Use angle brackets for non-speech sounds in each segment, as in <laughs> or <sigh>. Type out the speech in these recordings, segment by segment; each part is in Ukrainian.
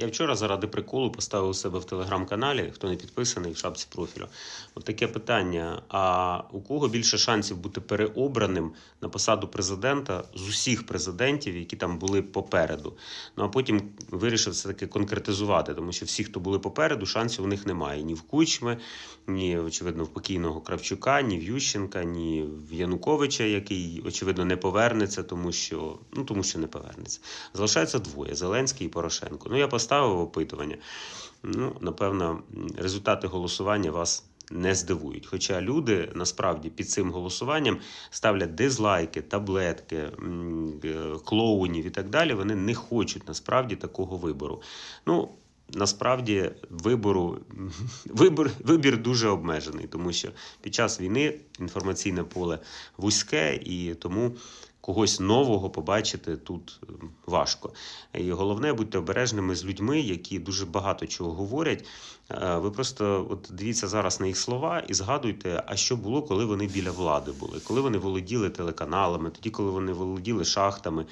Я вчора заради приколу поставив у себе в телеграм-каналі, хто не підписаний в шапці профілю. От таке питання: а у кого більше шансів бути переобраним на посаду президента з усіх президентів, які там були попереду? Ну а потім вирішив все таки конкретизувати, тому що всі, хто були попереду, шансів у них немає ні в Кучми, ні, очевидно, в покійного Кравчука, ні в Ющенка, ні в Януковича, який, очевидно, не повернеться, тому що ну тому що не повернеться. Залишається двоє: Зеленський і Порошенко. Ну я поставив опитування. Ну, напевно, результати голосування вас не здивують. Хоча люди насправді під цим голосуванням ставлять дизлайки, таблетки, е, клоунів і так далі. Вони не хочуть насправді такого вибору. Ну, насправді вибору <laughs> вибір, вибір дуже обмежений, тому що під час війни інформаційне поле вузьке і тому. Когось нового побачити тут е, важко. І головне, будьте обережними з людьми, які дуже багато чого говорять. Е, Ви просто от дивіться зараз на їх слова і згадуйте, а що було, коли вони біля влади були, коли вони володіли телеканалами, тоді, коли вони володіли шахтами,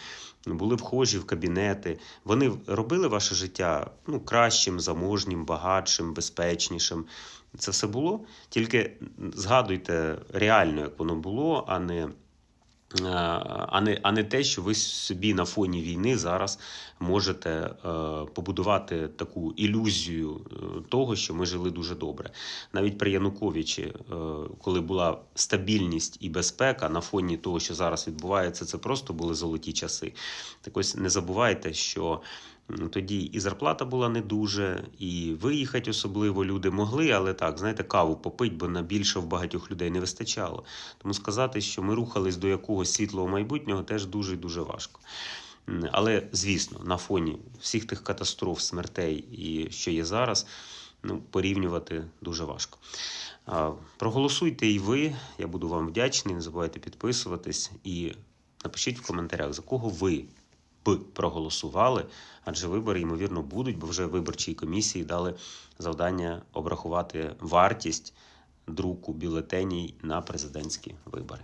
були вхожі в кабінети. Вони робили ваше життя ну, кращим, заможнім, багатшим, безпечнішим. Це все було. Тільки згадуйте реально, як воно було, а не. Е, А не, а не те, що ви собі на фоні війни зараз можете е, побудувати таку ілюзію е, того, що ми жили дуже добре. Навіть при Януковичі, коли була стабільність і безпека на фоні того, що зараз відбувається, це просто були золоті часи. Так ось не забувайте, що тоді і зарплата була не дуже, і виїхати особливо люди могли, але так, знаєте, каву попить, бо на більше в багатьох людей не вистачало. Тому сказати, що ми рухались до якогось світлого майбутнього, теж дуже дуже важко. Але, звісно, на фоні всіх тих катастроф, смертей і що є зараз, ну, порівнювати дуже важко. Проголосуйте і ви, я буду вам вдячний. Не забувайте підписуватись і напишіть в коментарях, за кого ви б проголосували, адже вибори, ймовірно, будуть, бо вже виборчій комісії дали завдання обрахувати вартість друку бюлетеній на президентські вибори.